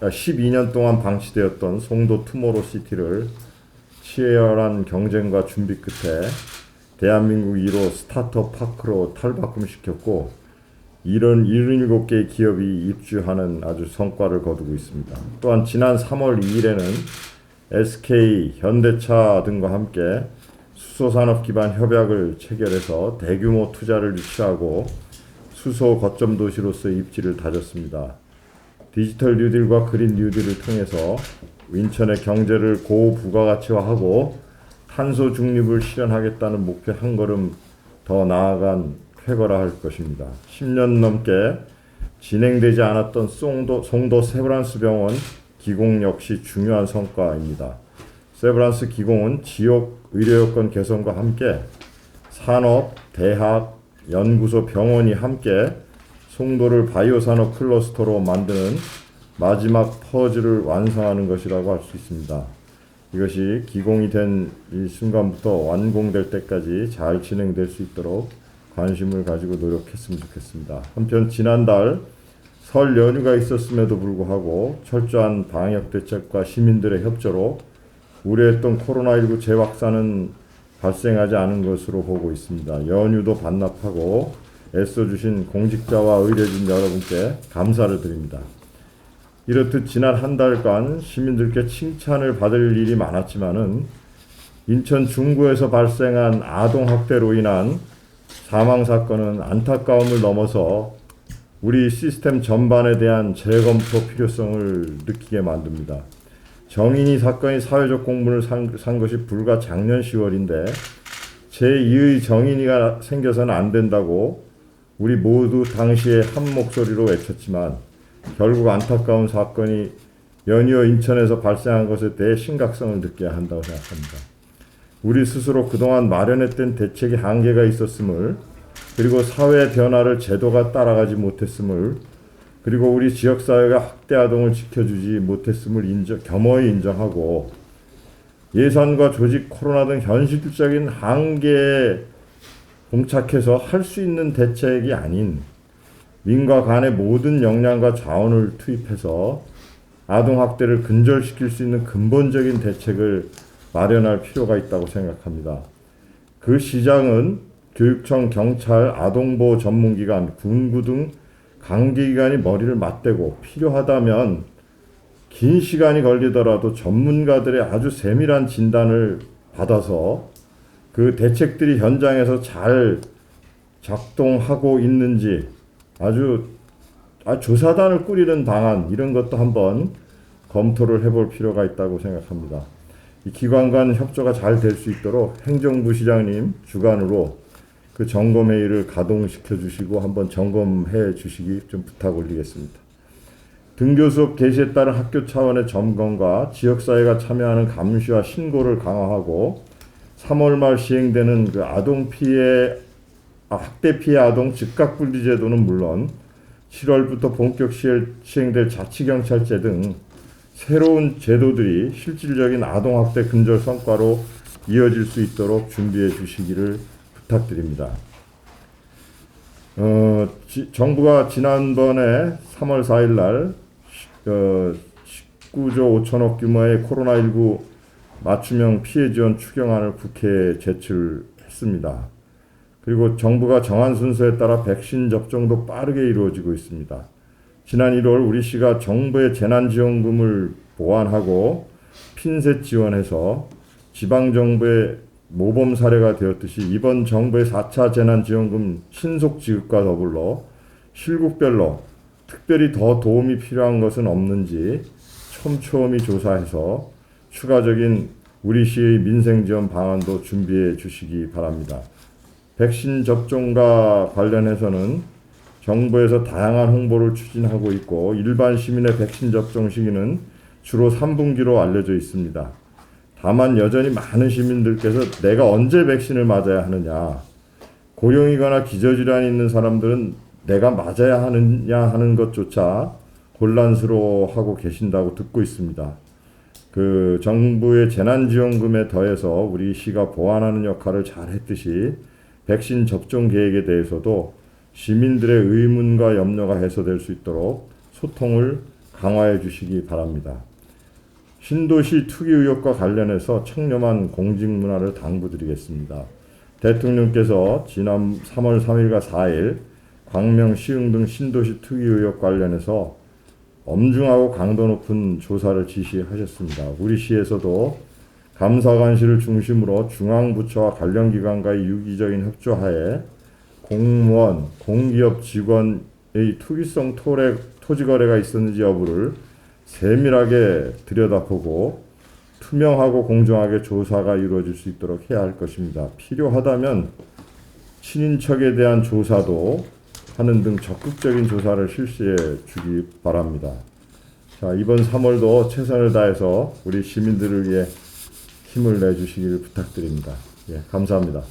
20, 아, 12년 동안 방치되었던 송도 투모로 시티를 치열한 경쟁과 준비 끝에 대한민국 1호 스타트업 파크로 탈바꿈시켰고 이런 77개의 기업이 입주하는 아주 성과를 거두고 있습니다. 또한 지난 3월 2일에는 SK, 현대차 등과 함께 수소산업 기반 협약을 체결해서 대규모 투자를 유치하고 수소 거점 도시로서 입지를 다졌습니다. 디지털 뉴딜과 그린 뉴딜을 통해서 인천의 경제를 고부가가치화하고 탄소 중립을 실현하겠다는 목표 한 걸음 더 나아간 쾌거라 할 것입니다. 10년 넘게 진행되지 않았던 송도, 송도 세브란스 병원 기공 역시 중요한 성과입니다. 세브란스 기공은 지역 의료 여건 개선과 함께 산업, 대학, 연구소, 병원이 함께 송도를 바이오 산업 클러스터로 만드는 마지막 퍼즐을 완성하는 것이라고 할 수 있습니다. 이것이 기공이 된 이 순간부터 완공될 때까지 잘 진행될 수 있도록 관심을 가지고 노력했으면 좋겠습니다. 한편 지난달 설 연휴가 있었음에도 불구하고 철저한 방역 대책과 시민들의 협조로 우려했던 코로나19 재확산은 발생하지 않은 것으로 보고 있습니다. 연휴도 반납하고 애써주신 공직자와 의료진 여러분께 감사를 드립니다. 이렇듯 지난 한 달간 시민들께 칭찬을 받을 일이 많았지만은 인천 중구에서 발생한 아동 학대로 인한 사망 사건은 안타까움을 넘어서 우리 시스템 전반에 대한 재검토 필요성을 느끼게 만듭니다. 정인이 사건이 사회적 공분을 산, 산 것이 불과 작년 10월인데 제2의 정인이가 생겨서는 안 된다고 우리 모두 당시에 한 목소리로 외쳤지만 결국 안타까운 사건이 연이어 인천에서 발생한 것에 대해 심각성을 느껴야 한다고 생각합니다. 우리 스스로 그동안 마련했던 대책에 한계가 있었음을 그리고 사회 변화를 제도가 따라가지 못했음을 그리고 우리 지역사회가 학대 아동을 지켜주지 못했음을 인정, 겸허히 인정하고 예산과 조직 코로나 등 현실적인 한계에 봉착해서 할 수 있는 대책이 아닌 민과 간의 모든 역량과 자원을 투입해서 아동 학대를 근절시킬 수 있는 근본적인 대책을 마련할 필요가 있다고 생각합니다. 그 시장은 교육청, 경찰, 아동보호 전문기관, 군구 등 관계기관이 머리를 맞대고 필요하다면 긴 시간이 걸리더라도 전문가들의 아주 세밀한 진단을 받아서 그 대책들이 현장에서 잘 작동하고 있는지 아주 아, 조사단을 꾸리는 방안 이런 것도 한번 검토를 해볼 필요가 있다고 생각합니다. 이 기관 간 협조가 잘 될 수 있도록 행정부 시장님 주관으로 그 점검회의를 가동시켜 주시고 한번 점검해 주시기 좀 부탁 올리겠습니다. 등교 수업 개시에 따른 학교 차원의 점검과 지역사회가 참여하는 감시와 신고를 강화하고 3월 말 시행되는 그 아동 피해 아, 학대 피해 아동 즉각 분리 제도는 물론 7월부터 본격 시행될 자치경찰제 등 새로운 제도들이 실질적인 아동학대 근절 성과로 이어질 수 있도록 준비해 주시기를 부탁드립니다. 어, 지, 정부가 지난번에 3월 4일 날 어, 19조 5천억 규모의 코로나19 맞춤형 피해 지원 추경안을 국회에 제출했습니다. 그리고 정부가 정한 순서에 따라 백신 접종도 빠르게 이루어지고 있습니다. 지난 1월 우리 시가 정부의 재난지원금을 보완하고 핀셋 지원해서 지방정부의 모범 사례가 되었듯이 이번 정부의 4차 재난지원금 신속 지급과 더불어 실국별로 특별히 더 도움이 필요한 것은 없는지 촘촘히 조사해서 추가적인 우리 시의 민생 지원 방안도 준비해 주시기 바랍니다. 백신 접종과 관련해서는 정부에서 다양한 홍보를 추진하고 있고 일반 시민의 백신 접종 시기는 주로 3분기로 알려져 있습니다. 다만 여전히 많은 시민들께서 내가 언제 백신을 맞아야 하느냐, 고령이거나 기저질환이 있는 사람들은 내가 맞아야 하느냐 하는 것조차 곤란스러워하고 계신다고 듣고 있습니다. 그 정부의 재난지원금에 더해서 우리 시가 보완하는 역할을 잘 했듯이 백신 접종 계획에 대해서도 시민들의 의문과 염려가 해소될 수 있도록 소통을 강화해 주시기 바랍니다. 신도시 투기 의혹과 관련해서 청렴한 공직 문화를 당부드리겠습니다. 대통령께서 지난 3월 3일과 4일 광명 시흥 등 신도시 투기 의혹 관련해서 엄중하고 강도 높은 조사를 지시하셨습니다. 우리 시에서도 감사관실을 중심으로 중앙부처와 관련 기관과의 유기적인 협조하에 공무원, 공기업 직원의 투기성 토래, 토지 거래가 있었는지 여부를 세밀하게 들여다보고 투명하고 공정하게 조사가 이루어질 수 있도록 해야 할 것입니다. 필요하다면 친인척에 대한 조사도 하는 등 적극적인 조사를 실시해 주기 바랍니다. 자, 이번 3월도 최선을 다해서 우리 시민들을 위해 힘을 내주시길 부탁드립니다. 예, 감사합니다.